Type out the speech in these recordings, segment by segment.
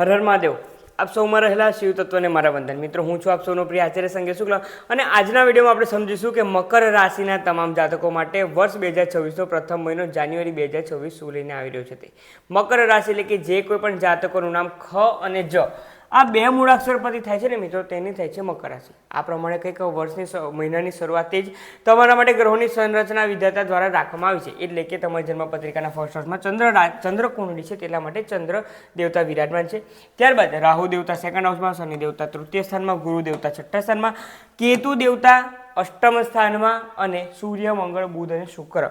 હર હર મહાદેવ. આપ સૌમાં રહેલા શિવ તત્વને મારા વંદન. મિત્રો, હું છું આપ સૌનો પ્રિય આચાર્ય સંગે શુક્લ. અને આજના વિડીયોમાં આપણે સમજીશું કે મકર રાશિના તમામ જાતકો માટે વર્ષ બે હજાર છવ્વીસનો પ્રથમ મહિનો જાન્યુઆરી બે હજાર છવ્વીસ શું લઈને આવી રહ્યો છે તે. મકર રાશિ એટલે કે જે કોઈ પણ જાતકોનું નામ ખ અને જ. આ બે મૂળાક્ષર પરથી થાય છે ને મિત્રો, તેની થાય છે મકર રાશિ. આ પ્રમાણે કંઈક વર્ષની મહિનાની શરૂઆતથી જ તમારા માટે ગ્રહોની સંરચના વિધાતા દ્વારા રાખવામાં આવી છે. એટલે કે તમારી જન્મપત્રિકાના ફર્સ્ટ હાઉસમાં ચંદ્ર ચંદ્ર કુંડળી છે તેટલા માટે ચંદ્ર દેવતા વિરાજમાન છે. ત્યારબાદ રાહુ દેવતા સેકન્ડ હાઉસમાં શનિ દેવતા તૃતીય સ્થાનમાં, ગુરુ દેવતા છઠ્ઠા સ્થાનમાં, કેતુ દેવતા અષ્ટમ સ્થાનમાં અને સૂર્ય, મંગળ, બુધ અને શુક્ર.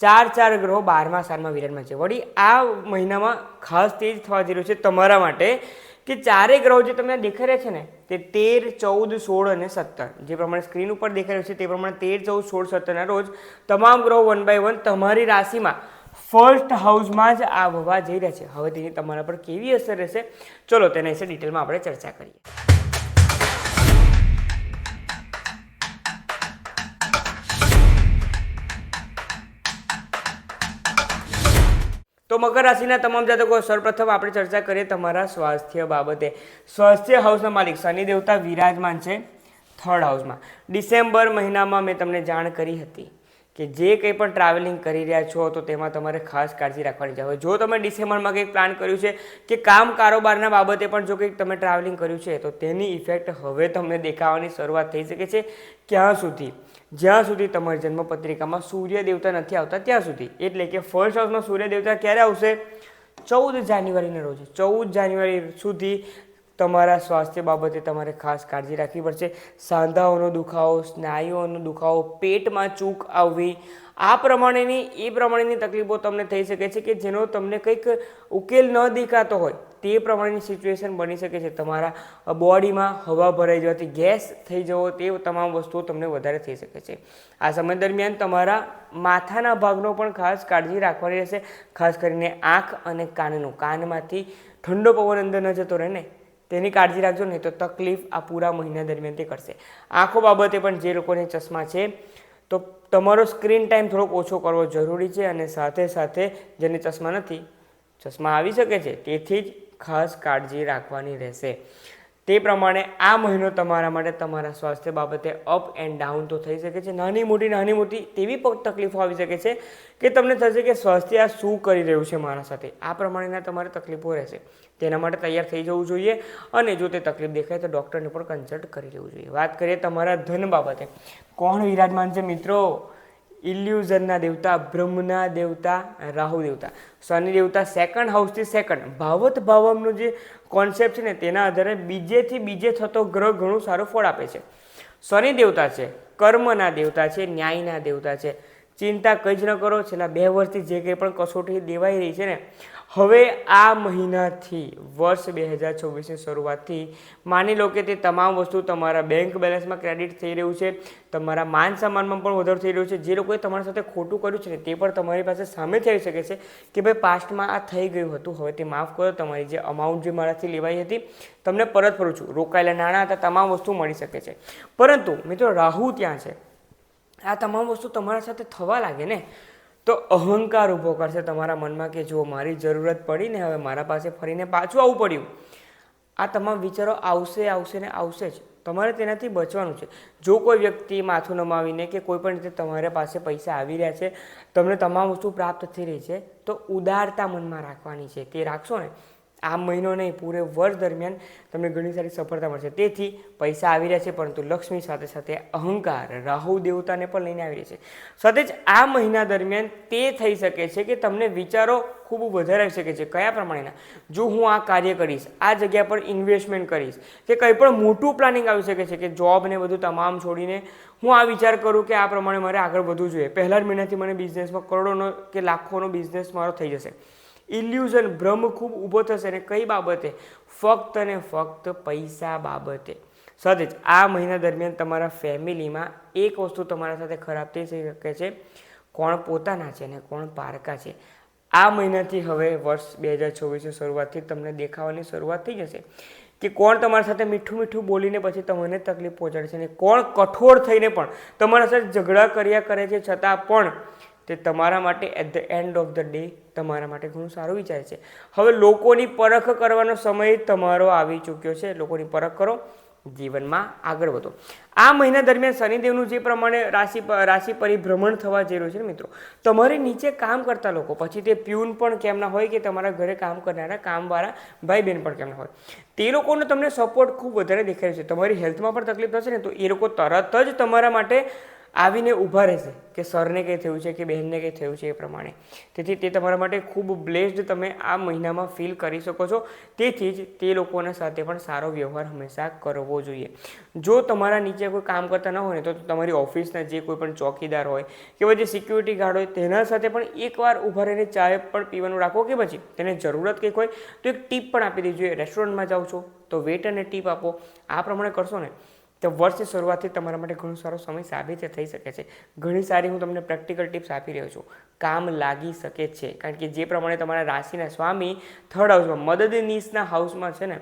ચાર ચાર ગ્રહો બારમા સ્થાનમાં વિરાજમાન છે. વળી આ મહિનામાં ખાસ તે જ થવા જઈ રહ્યું છે તમારા માટે કે ચારેય ગ્રહો જે તમને દેખાઈ રહ્યા છે ને, તે તેર, ચૌદ, સોળ અને સત્તર. જે પ્રમાણે સ્ક્રીન ઉપર દેખાઈ રહ્યું છે, તે પ્રમાણે તેર, ચૌદ, સોળ સત્તરના રોજ તમામ ગ્રહો વન બાય વન તમારી રાશિમાં ફર્સ્ટ હાઉસમાં જ આવવા જઈ રહ્યા છે. હવે તેની તમારા પર કેવી અસર રહેશે? ચલો, તેના વિશે ડિટેલમાં આપણે ચર્ચા કરીએ. મકર રાશિના તમામ જાતકો સૌપ્રથમ આપણે ચર્ચા કરીએ તમારા સ્વાસ્થ્ય બાબતે. સ્વાસ્થ્ય હાઉસના માલિક શનિ દેવતા વિરાજમાન છે થર્ડ હાઉસમાં. ડિસેમ્બર મહિનામાં મેં તમને જાણ કરી હતી કે જે કંઈ પણ ટ્રાવેલિંગ કરી રહ્યા છો તો તેમાં તમારે ખાસ કાળજી રાખવાની છે. હવે જો તમે ડિસેમ્બરમાં કંઈક પ્લાન કર્યું છે કે કામ કારોબારના બાબતે પણ જો કંઈક તમે ટ્રાવેલિંગ કર્યું છે તો તેની ઇફેક્ટ હવે તમને દેખાવાની શરૂઆત થઈ શકે છે ક્યાં સુધી? જ્યાં સુધી તમારી જન્મપત્રિકામાં સૂર્ય દેવતા નથી આવતા, ત્યાં સુધી. એટલે કે ફર્સ્ટ હાઉસમાં સૂર્ય દેવતા ક્યારે આવશે? ચૌદ જાન્યુઆરીના રોજ. ચૌદ જાન્યુઆરી સુધી તમારા સ્વાસ્થ્ય બાબતે તમારે ખાસ કાળજી રાખવી પડશે. સાંધાઓનો દુખાવો, સ્નાયુઓનો દુખાવો, પેટમાં ચૂક આવવી, આ પ્રમાણેની, એ પ્રમાણેની તકલીફો તમને થઈ શકે છે કે જેનો તમને કંઈક ઉકેલ ન દેખાતો હોય, તે પ્રમાણેની સિચ્યુએશન બની શકે છે. તમારા બોડીમાં હવા ભરાઈ જવાથી, ગેસ થઈ જવો, તે તમામ વસ્તુઓ તમને વધારે થઈ શકે છે. આ સમય દરમિયાન તમારા માથાના ભાગનો પણ ખાસ કાળજી રાખવાની રહેશે, ખાસ કરીને આંખ અને કાનનું. કાનમાંથી ઠંડો પવન અંદર ન જતો રહે ને? તેની કાળજી રાખજો, નહીં તો તકલીફ આ પૂરા મહિના દરમિયાન તે કરશે. આંખો બાબતે પણ જે લોકોને ચશ્મા છે, તો તમારો સ્ક્રીન ટાઈમ થોડોક ઓછો કરવો જરૂરી છે અને સાથે સાથે જેને ચશ્મા નથી, ચશ્મા આવી શકે છે, તેથી જ ખાસ કાળજી રાખવાની રહેશે. તે પ્રમાણે આ મહિનો તમારા માટે તમારા સ્વાસ્થ્ય બાબતે અપ એન્ડ ડાઉન તો થઈ શકે છે. નાની મોટી નાની મોટી તેવી તકલીફો આવી શકે છે કે તમને થશે કે સ્વાસ્થ્ય આ શું કરી રહ્યું છે મારા સાથે. આ પ્રમાણેના તમારે તકલીફો રહેશે. તેના માટે તૈયાર થઈ જવું જોઈએ અને જો તે તકલીફ દેખાય તો ડૉક્ટરને પણ કન્સલ્ટ કરી લેવું જોઈએ. વાત કરીએ તમારા ધન બાબતે. કોણ વિરાજમાન છે મિત્રો? ઇલ્યુઝનના દેવતા, બ્રહ્મના દેવતા, રાહુ દેવતા. શનિ દેવતા સેકન્ડ હાઉસથી સેકન્ડ ભાવત ભાવમનું જે કોન્સેપ્ટ છે ને, તેના આધારે બીજેથી બીજે થતો ગ્રહ ઘણું સારું ફળ આપે છે. શનિ દેવતા છે, કર્મના દેવતા છે, ન્યાયના દેવતા છે. ચિંતા કંઈ જ ન કરો. છેલ્લા બે વર્ષથી જે કંઈ પણ કસોટી દેવાઈ રહી છે ને, હવે આ મહિનાથી, વર્ષ બે હજાર છવ્વીસની શરૂઆતથી, માની લો કે તે તમામ વસ્તુ તમારા બેંક બેલેન્સમાં ક્રેડિટ થઈ રહ્યું છે, તમારા માન સન્માનમાં પણ વધારો થઈ રહ્યો છે, જે લોકોએ તમારા સાથે ખોટું કર્યું છે ને, તે પણ તમારી પાસે સામે થઈ શકે છે કે ભાઈ પાસ્ટમાં આ થઈ ગયું હતું. હવે તે માફ કરો, તમારી જે અમાઉન્ટ જે મારાથી લેવાઈ હતી, તમને પરત ફરું છું. રોકાયેલા નાણાં હતા, તમામ વસ્તુ મળી શકે છે. પરંતુ મિત્રો રાહુ ત્યાં છે. આ તમામ વસ્તુ તમારા સાથે થવા લાગે ને, તો અહંકાર ઊભો કરશે તમારા મનમાં કે જો મારી જરૂરત પડી ને હવે મારા પાસે ફરીને પાછું આવવું પડ્યું. આ તમામ વિચારો આવશે આવશે ને આવશે જ. તમારે તેનાથી બચવાનું છે. જો કોઈ વ્યક્તિ માથું નમાવીને કે કોઈ પણ રીતે તમારા પાસે પૈસા આવી રહ્યા છે, તમને તમામ વસ્તુ પ્રાપ્ત થઈ રહી છે, તો ઉદારતા મનમાં રાખવાની છે તે રાખશો ને? આ મહિનો નહીં, પૂરે વર્ષ દરમિયાન તમને ઘણી સારી સફળતા મળશે. તેથી પૈસા આવી રહ્યા છે, પરંતુ લક્ષ્મી સાથે સાથે અહંકાર રાહુ દેવતાને પણ લઈને આવી રહ્યા છે. સાથે જ આ મહિના દરમિયાન તે થઈ શકે છે કે તમને વિચારો ખૂબ વધારે આવી શકે છે. કયા પ્રમાણેના? જો હું આ કાર્ય કરીશ, આ જગ્યા પર ઇન્વેસ્ટમેન્ટ કરીશ, કે કંઈ પણ મોટું પ્લાનિંગ આવી શકે છે કે જોબ ને બધું તમામ છોડીને હું આ વિચાર કરું કે આ પ્રમાણે મારે આગળ વધવું જોઈએ. પહેલા જ મહિનાથી મને બિઝનેસમાં કરોડોનો કે લાખોનો બિઝનેસ મારો થઈ જશે. ઇલ્યુઝન ભ્રમ ખૂબ ઊભો થશે અને કઈ બાબતે? ફક્ત અને ફક્ત પૈસા બાબતે. સાથે જ આ મહિના દરમિયાન તમારા ફેમિલીમાં એક વસ્તુ તમારા સાથે ખરાબ થઈ શકે છે. કોણ પોતાના છે અને કોણ પારકા છે? આ મહિનાથી હવે વર્ષ બે હજાર ચોવીસની શરૂઆતથી તમને દેખાવાની શરૂઆત થઈ જશે કે કોણ તમારા સાથે મીઠું મીઠું બોલીને પછી તમને તકલીફ પહોંચાડે છે અને કોણ કઠોર થઈને પણ તમારા સાથે ઝઘડા કર્યા કરે છે છતાં પણ તે તમારા માટે at the end of the day તમારા માટે ઘણું સારું વિચાર છે. હવે લોકોની પરખ કરવાનો સમય તમારો આવી ચૂક્યો છે. લોકોની પરખ કરો. જીવનમાં આગળ વધો. આ મહિના દરમિયાન શનિદેવનું જે પ્રમાણે રાશિ રાશિ પરિભ્રમણ થવા જઈ રહ્યું છે ને મિત્રો, તમારી નીચે કામ કરતા લોકો, પછી તે પ્યુન પણ કેમના હોય કે તમારા ઘરે કામ કરનારા કામવાળા ભાઈ બહેન પણ કેમના હોય, તે લોકોનો તમને સપોર્ટ ખૂબ વધારે દેખાય છે. તમારી હેલ્થમાં પણ તકલીફ થશે ને તો એ લોકો તરત જ તમારા માટે આવીને ઊભા રહેશે કે સરને કંઈ થયું છે કે બહેનને કંઈ થયું છે એ પ્રમાણે. તેથી તે તમારા માટે ખૂબ બ્લેસ્ડ તમે આ મહિનામાં ફીલ કરી શકો છો. તેથી જ તે લોકોના સાથે પણ સારો વ્યવહાર હંમેશા કરવો જોઈએ. જો તમારા નીચે કોઈ કામ કરતા ન હોય ને તો તમારી ઓફિસના જે કોઈ પણ ચોકીદાર હોય કે પછી સિક્યુરિટી ગાર્ડ હોય તેના સાથે પણ એકવાર ઊભા રહીને ચાય પણ પીવાનું રાખો કે પછી તેને જરૂરત કંઈક હોય તો એક ટીપ પણ આપી દેજો. રેસ્ટોરન્ટમાં જાઓ છો તો વેટરને ટીપ આપો. આ પ્રમાણે કરશો ને તો વર્ષની શરૂઆતથી તમારા માટે ઘણો સારો સમય સાબિત થઈ શકે છે. ઘણી સારી હું તમને પ્રેક્ટિકલ ટિપ્સ આપી રહ્યો છું. કામ લાગી શકે છે. કારણ કે જે પ્રમાણે તમારા રાશિના સ્વામી થર્ડ હાઉસમાં મદદનીશના હાઉસમાં છે ને,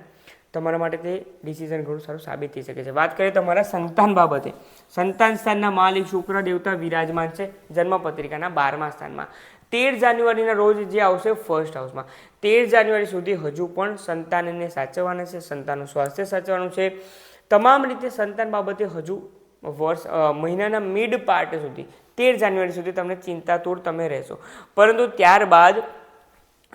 તમારા માટે તે ડિસિઝન ઘણું સારું સાબિત થઈ શકે છે. વાત કરીએ તમારા સંતાન બાબતે. સંતાન સ્થાનના માલિક શુક્ર દેવતા વિરાજમાન છે જન્મપત્રિકાના બારમા સ્થાનમાં. તેર જાન્યુઆરીના રોજ જે આવશે ફર્સ્ટ હાઉસમાં તેર જાન્યુઆરી સુધી હજુ પણ સંતાનને સાચવવાના છે, સંતાનનું સ્વાસ્થ્ય સાચવવાનું છે. તમામ રીતે સંતાન બાબતે હજુ વર્ષ મહિનાના મિડ પાર્ટ સુધી, તેર જાન્યુઆરી સુધી તમને ચિંતાતુર તમે રહેશો. પરંતુ ત્યારબાદ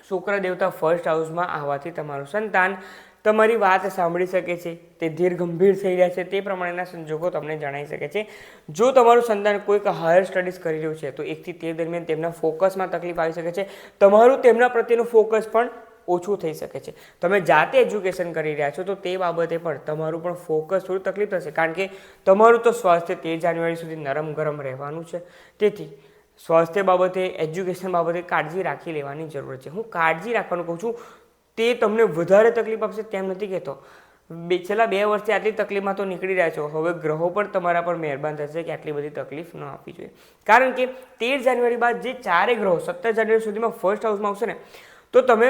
શુક્ર દેવતા ફર્સ્ટ હાઉસમાં આવવાથી તમારું સંતાન તમારી વાત સાંભળી શકે છે, તે ધીર ગંભીર થઈ રહ્યા છે, તે પ્રમાણેના સંજોગો તમને જણાઈ શકે છે. જો તમારું સંતાન કોઈક હાયર સ્ટડીઝ કરી રહ્યું છે, તો એકથી તેર દરમિયાન તેમના ફોકસમાં તકલીફ આવી શકે છે. તમારું તેમના પ્રત્યેનું ફોકસ પણ ઓછું થઈ શકે છે. તમે જાતે એજ્યુકેશન કરી રહ્યા છો તો તે બાબતે પણ તમારું પણ ફોકસ થોડું તકલીફ થશે. કારણ કે તમારું તો સ્વાસ્થ્ય તેર જાન્યુઆરી સુધી નરમ ગરમ રહેવાનું છે. તેથી સ્વાસ્થ્ય બાબતે, એજ્યુકેશન બાબતે કાળજી રાખી લેવાની જરૂર છે. હું કાળજી રાખવાનું કહું છું, તે તમને વધારે તકલીફ આપશે તેમ નથી કહેતો. બે, છેલ્લા બે વર્ષથી આટલી તકલીફમાં તો નીકળી રહ્યા છો. હવે ગ્રહો પણ તમારા પર મહેરબાન થશે કે આટલી બધી તકલીફ ન આપવી જોઈએ. કારણ કે તેર જાન્યુઆરી બાદ જે ચારે ગ્રહો, સત્તર જાન્યુઆરી સુધીમાં ફર્સ્ટ હાઉસમાં આવશે ને તો તમે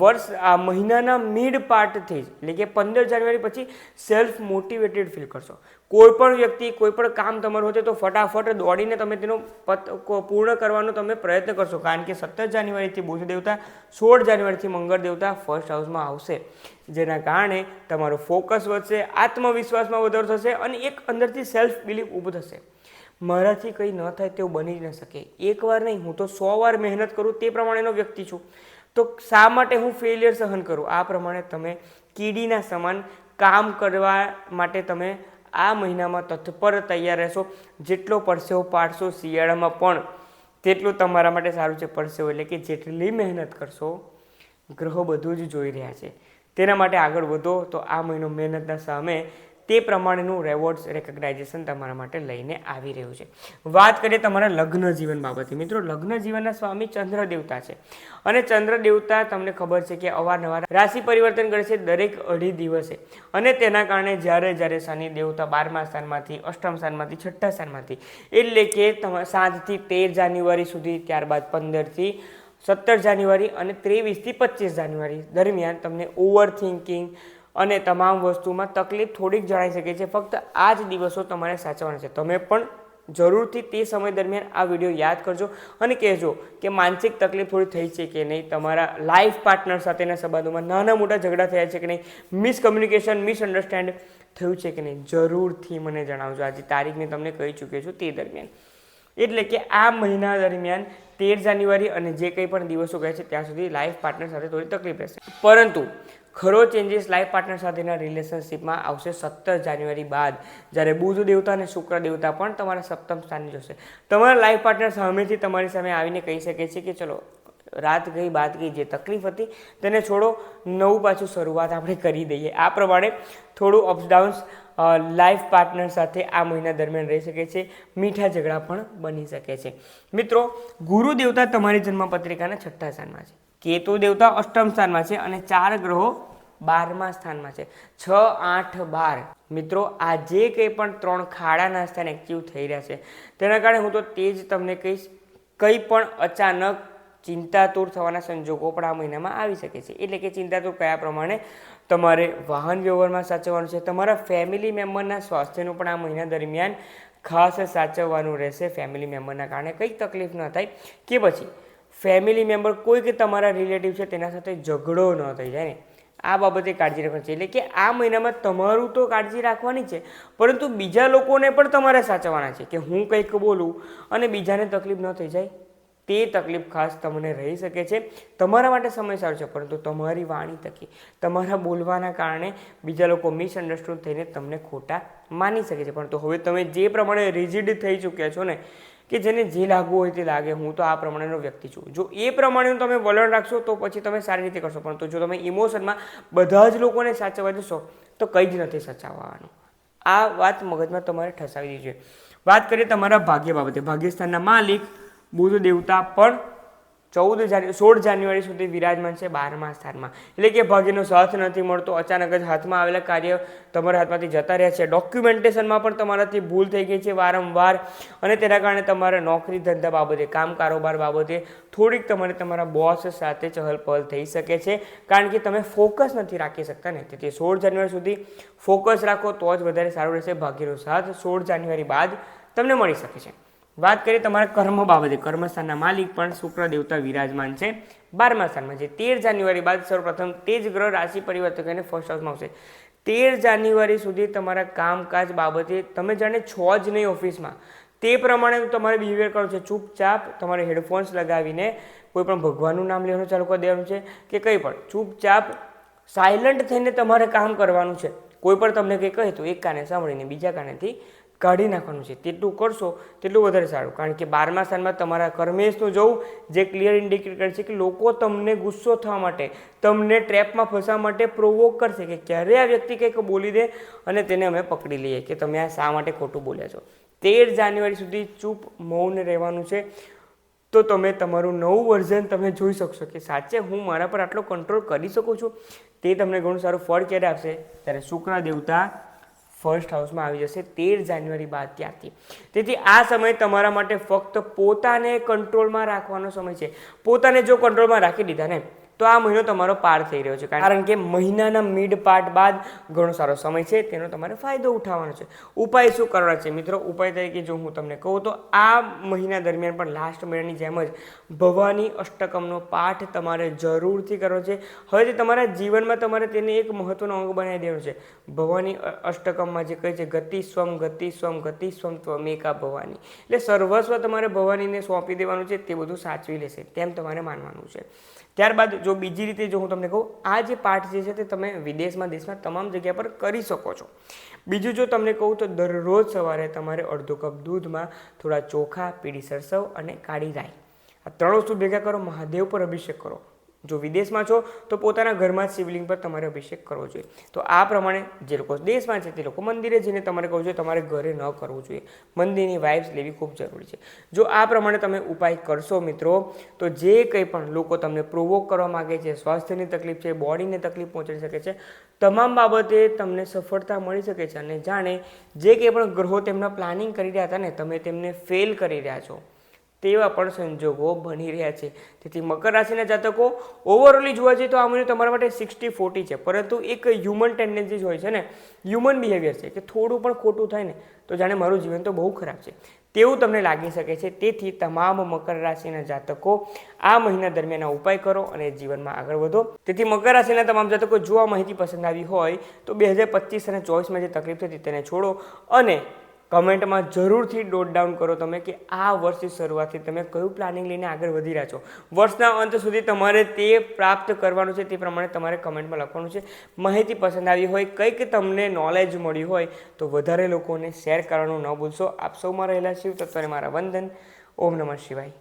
વર્ષ, આ મહિનાના મિડ પાર્ટથી જ, એટલે કે પંદર જાન્યુઆરી પછી સેલ્ફ મોટિવેટેડ ફીલ કરશો. કોઈ પણ વ્યક્તિ, કોઈ પણ કામ તમારું હોય તો ફટાફટ દોડીને તમે તેનો પત પૂર્ણ કરવાનો તમે પ્રયત્ન કરશો. કારણ કે સત્તર જાન્યુઆરીથી બુધ દેવતા સોળ જાન્યુઆરીથી મંગળ દેવતા ફર્સ્ટ હાઉસમાં આવશે. જેના કારણે તમારું ફોકસ વધશે, આત્મવિશ્વાસમાં વધારો થશે અને એક અંદરથી સેલ્ફ બિલીફ ઊભું થશે. મારાથી કંઈ ન થાય તેવું બની ન શકે. એકવાર નહીં, હું તો સો વાર મહેનત કરું તે પ્રમાણેનો વ્યક્તિ છું. તો શા માટે હું ફેલિયર સહન કરું? આ પ્રમાણે તમે કીડીના સમાન કામ કરવા માટે તમે આ મહિનામાં તત્પર તૈયાર રહેશો. જેટલો પરસેવો પાડશો શિયાળામાં પણ તેટલું તમારા માટે સારું છે પરસેવો. એટલે કે જેટલી મહેનત કરશો, ગ્રહો બધું જ જોઈ રહ્યા છે. તેના માટે આગળ વધો તો આ મહિનો મહેનતના સામે તે પ્રમાણેનું રેવોર્ડ્સ રેકગ્નાઇઝેશન તમારા માટે લઈને આવી રહ્યું છે. વાત કરીએ તમારા લગ્ન જીવન બાબતે. મિત્રો, લગ્ન જીવનના સ્વામી ચંદ્ર દેવતા છે. અને ચંદ્ર દેવતા તમને ખબર છે કે અવારનવાર રાશિ પરિવર્તન કરે છે દરેક અઢી દિવસે. અને તેના કારણે જ્યારે જ્યારે શનિ દેવતા બારમા સ્થાનમાંથી, અષ્ટમ સ્થાનમાંથી, છઠ્ઠા સ્થાનમાંથી, એટલે કે સાતથી તેર જાન્યુઆરી સુધી, ત્યારબાદ પંદરથી સત્તર જાન્યુઆરી અને ત્રેવીસથી પચીસ જાન્યુઆરી દરમિયાન તમને ઓવર થિંકિંગ અને તમામ વસ્તુમાં તકલીફ થોડીક જણાઈ શકે છે. ફક્ત આ જ દિવસો તમારે સાચવાના છે. તમે પણ જરૂરથી તે સમય દરમિયાન આ વીડિયો યાદ કરજો અને કહેજો કે માનસિક તકલીફ થોડી થઈ છે કે નહીં? તમારા લાઈફ પાર્ટનર સાથેના સંબંધોમાં નાના મોટા ઝઘડા થયા છે કે નહીં? મિસકમ્યુનિકેશન, મિસઅન્ડરસ્ટેન્ડ થયું છે કે નહીં? જરૂરથી મને જણાવજો. આજે તારીખ મેં તમને કહી ચૂક્યો છું તે દરમિયાન. એટલે કે આ મહિના દરમિયાન તેર જાન્યુઆરી અને જે કંઈ પણ દિવસો ગયા છે, ત્યાં સુધી લાઈફ પાર્ટનર સાથે થોડી તકલીફ રહેશે. પરંતુ ખરો ચેન્જીસ લાઈફ પાર્ટનર સાથેના રિલેશનશિપમાં આવશે સત્તર જાન્યુઆરી બાદ, જ્યારે બુધ દેવતા અને શુક્ર દેવતા પણ તમારા સપ્તમ સ્થાને જોશે. તમારા લાઈફ પાર્ટનર સામેથી તમારી સામે આવીને કહી શકે છે કે ચલો, રાત ગઈ, બાદ ગઈ, જે તકલીફ હતી તેને છોડો, નવું પાછું શરૂઆત આપણે કરી દઈએ. આ પ્રમાણે થોડું અપ્સ ડાઉન્સ લાઈફ પાર્ટનર સાથે આ મહિના દરમિયાન રહી શકે છે. મીઠા ઝઘડા પણ બની શકે છે. મિત્રો, ગુરુ દેવતા તમારી જન્મપત્રિકાના છઠ્ઠા સ્થાનમાં છે. કેતુ દેવતા અષ્ટમ સ્થાનમાં છે અને ચાર ગ્રહો બારમા સ્થાનમાં છે. છ, આઠ, બાર. મિત્રો આ જે કંઈ પણ ત્રણ ખાડાના સ્થાન એક્ટિવ થઈ રહ્યા છે. તેના કારણે હું તો તે જ તમને કહીશ, કંઈ પણ અચાનક ચિંતાતુર થવાના સંજોગો પણ આ મહિનામાં આવી શકે છે. એટલે કે ચિંતાતુર કયા પ્રમાણે? તમારે વાહન વ્યવહારમાં સાચવવાનું છે. તમારા ફેમિલી મેમ્બરના સ્વાસ્થ્યનું પણ આ મહિના દરમિયાન ખાસ સાચવવાનું રહેશે. ફેમિલી મેમ્બરના કારણે કંઈ તકલીફ ન થાય. કે પછી ફેમિલી મેમ્બર કોઈ કે તમારા રિલેટિવ છે તેના સાથે ઝઘડો ન થઈ જાય ને. આ બાબતે કાળજી રાખવાની છે. એટલે કે આ મહિનામાં તમારું તો કાળજી રાખવાની છે, પરંતુ બીજા લોકોને પણ તમારે સાચવવાના છે કે હું કંઈક બોલું અને બીજાને તકલીફ ન થઈ જાય. તે તકલીફ ખાસ તમને રહી શકે છે. તમારા માટે સમય સારો છે, પરંતુ તમારી વાણી થકી, તમારા બોલવાના કારણે બીજા લોકો મિસઅન્ડરસ્ટુન્ડ થઈને તમને ખોટા માની શકે છે. પરંતુ હવે તમે જે પ્રમાણે રિજિડ થઈ ચૂક્યા છો ને કે જેને જે લાગવું હોય તે લાગે, હું તો આ પ્રમાણેનો વ્યક્તિ છું. જો એ પ્રમાણેનું તમે વલણ રાખશો, તો પછી તમે સારી રીતે કરશો. પરંતુ જો તમે ઇમોશનમાં બધા જ લોકોને સાચવવા જશો, તો કંઈ જ નથી સાચવવાનું. આ વાત મગજમાં તમારે ઠસાવી દીધી જોઈએ. વાત કરીએ તમારા ભાગ્ય બાબતે. ભાગ્યસ્થાનના માલિક બુધ દેવતા પણ ચૌદ જાન્યુ સોળ જાન્યુઆરી સુધી વિરાજમાન છે બારમા સ્થાનમાં. એટલે કે ભાગ્યનો સાથ નથી મળતો, અચાનક જ હાથમાં આવેલા કાર્ય તમારા હાથમાંથી જતા રહ્યા છે. ડોક્યુમેન્ટેશનમાં પણ તમારાથી ભૂલ થઈ ગઈ છે વારંવાર અને તેના કારણે તમારા નોકરી ધંધા બાબતે, કામ કારોબાર બાબતે થોડીક તમારે તમારા બોસ સાથે ચહલપહલ થઈ શકે છે. કારણ કે તમે ફોકસ નથી રાખી શકતા ને. તેથી સોળ જાન્યુઆરી સુધી ફોકસ રાખો તો જ વધારે સારું રહેશે. ભાગ્યનો સાથ સોળ જાન્યુઆરી બાદ તમને મળી શકે છે. વાત કરીએ તમારા કર્મ બાબતે. કર્મસ્થાનના માલિક પણ શુક્ર દેવતા વિરાજમાન છે. બારમા સ્થાનમાં છે. તેર જાન્યુઆરી બાદ સૌપ્રથમ તે જ ગ્રહ રાશિ પરિવર્તન કરીને ફર્સ્ટ હાઉસમાં આવશે. તેર જાન્યુઆરી સુધી તમારા કામકાજ બાબતે તમે જાણે છો જ નહીં ઓફિસમાં. તે પ્રમાણે તમારે બિહેવિયર કરવું છે. ચૂપચાપ તમારે હેડફોન્સ લગાવીને કોઈ પણ ભગવાનનું નામ લેવાનું ચાલુ કરી દેવાનું છે કે કંઈ પણ. ચૂપચાપ સાયલન્ટ થઈને તમારે કામ કરવાનું છે. કોઈ પણ તમને કંઈ કહે તો એક કાને સાંભળીને બીજા કાનેથી કાઢી નાખવાનું છે. તેટલું કરશો તેટલું વધારે સારું. કારણ કે બારમા સ્થાનમાં તમારા કર્મેશનું જવું જે ક્લિયર ઇન્ડિકેટ કરે છે કે લોકો તમને ગુસ્સો થવા માટે, તમને ટ્રેપમાં ફસવા માટે પ્રોવોક કરશે કે ક્યારે આ વ્યક્તિ કંઈક બોલી દે અને તેને અમે પકડી લઈએ કે તમે આ શા માટે ખોટું બોલ્યા છો. તેર જાન્યુઆરી સુધી ચૂપ મૌન રહેવાનું છે. તો તમે તમારું નવું વર્ઝન તમે જોઈ શકશો કે સાચે હું મારા પર આટલો કંટ્રોલ કરી શકું છું? તે તમને ઘણું સારું ફળ ક્યારે આપશે? ત્યારે શુક્ર દેવતા ફર્સ્ટ હાઉસમાં આવી જશે તેર જાન્યુઆરી બાદ ત્યારથી. તેથી આ સમય તમારા માટે ફક્ત પોતાને કંટ્રોલમાં રાખવાનો સમય છે. પોતાને જો કંટ્રોલમાં રાખી દીધા ને તો આ મહિનો તમારો પાર થઈ રહ્યો છે. કારણ કે મહિનાના મિડ પાર્ટ બાદ ઘણો સારો સમય છે તેનો તમારે ફાયદો ઉઠાવવાનો છે. ઉપાય શું કરવાનો છે? મિત્રો ઉપાય તરીકે જો હું તમને કહું તો આ મહિના દરમિયાન પણ લાસ્ટ મહિનાની જેમ જ ભવાની અષ્ટકમનો પાઠ તમારે જરૂરથી કરવો છે. હવે તે તમારા જીવનમાં તમારે તેને એક મહત્વનો અંગ બનાવી દેવાનો છે. ભવાની અષ્ટકમમાં જે કહે છે ગતિ સ્વમ ગતિ સ્વમ ગતિ સ્વમ ત્વમેકા ભવાની. એટલે સર્વસ્વ તમારે ભવાનીને સોંપી દેવાનું છે તે બધું સાચવી લેશે. તેમ તમારે માનવાનું છે. ત્યારબાદ જો બીજી રીતે જો હું તમને કહું, આ જે પાઠ જે છે તે તમે વિદેશમાં, દેશમાં તમામ જગ્યા પર કરી શકો છો. બીજું જો તમને કહું તો દરરોજ સવારે તમારે અડધો કપ દૂધમાં થોડા ચોખા, પીળી સરસવ અને કાળી રાઈ. આ ત્રણ વસ્તુ ભેગા કરો? મહાદેવ પર અભિષેક કરો. જો વિદેશમાં છો, તો પોતાના ઘરમાં શિવલિંગ પર તમારે અભિષેક કરવો જોઈએ. તો આ પ્રમાણે જે લોકો દેશમાં છે, તે લોકો મંદિરે જઈને તમારે કહું જોઈએ, તમારે ઘરે ન કરવું જોઈએ. મંદિરની વાઇબ્સ લેવી ખૂબ જરૂરી છે. જો આ પ્રમાણે તમે ઉપાય કરશો મિત્રો, તો જે કંઈ પણ લોકો તમને પ્રોવોક કરવા માગે છે, સ્વાસ્થ્યની તકલીફ છે, બોડીને તકલીફ પહોંચાડી શકે છે, તમામ બાબતે તમને સફળતા મળી શકે છે. અને જાણે જે કંઈ પણ ગ્રહો તેમના પ્લાનિંગ કરી રહ્યા હતા ને, તમે તેમને ફેલ કરી રહ્યા છો. તેવા પણ સંજોગો બની રહ્યા છે. તેથી મકર રાશિના જાતકો ઓવરઓલી જોવા જઈએ તો આ મહિનો તમારા માટે સિક્સટી ફોર્ટી છે. પરંતુ એક હ્યુમન ટેન્ડન્સીઝ હોય છે ને હ્યુમન બિહેવિયર છે કે થોડું પણ ખોટું થાય ને, તો જાણે મારું જીવન તો બહુ ખરાબ છે. તેવું તમને લાગી શકે છે. તેથી તમામ મકર રાશિના જાતકો આ મહિના દરમિયાન ઉપાય કરો અને જીવનમાં આગળ વધો. તેથી મકર રાશિના તમામ જાતકો જો આ માહિતી પસંદ આવી હોય, તો બે હજાર પચીસ અને ચોવીસમાં જે તકલીફ થતી તેને છોડો અને કમેન્ટમાં જરૂરથી નોટ ડાઉન કરો તમે કે આ વર્ષની શરૂઆતથી તમે કયું પ્લાનિંગ લઈને આગળ વધી રહ્યા છો. વર્ષના અંત સુધી તમારે તે પ્રાપ્ત કરવાનું છે તે પ્રમાણે તમારે કમેન્ટમાં લખવાનું છે. માહિતી પસંદ આવી હોય, કંઈક તમને નોલેજ મળ્યું હોય, તો વધારે લોકોને શેર કરવાનું ન ભૂલશો. આપ સૌમાં રહેલા શિવ તત્વને મારા વંદન. ઓમ નમઃ શિવાય.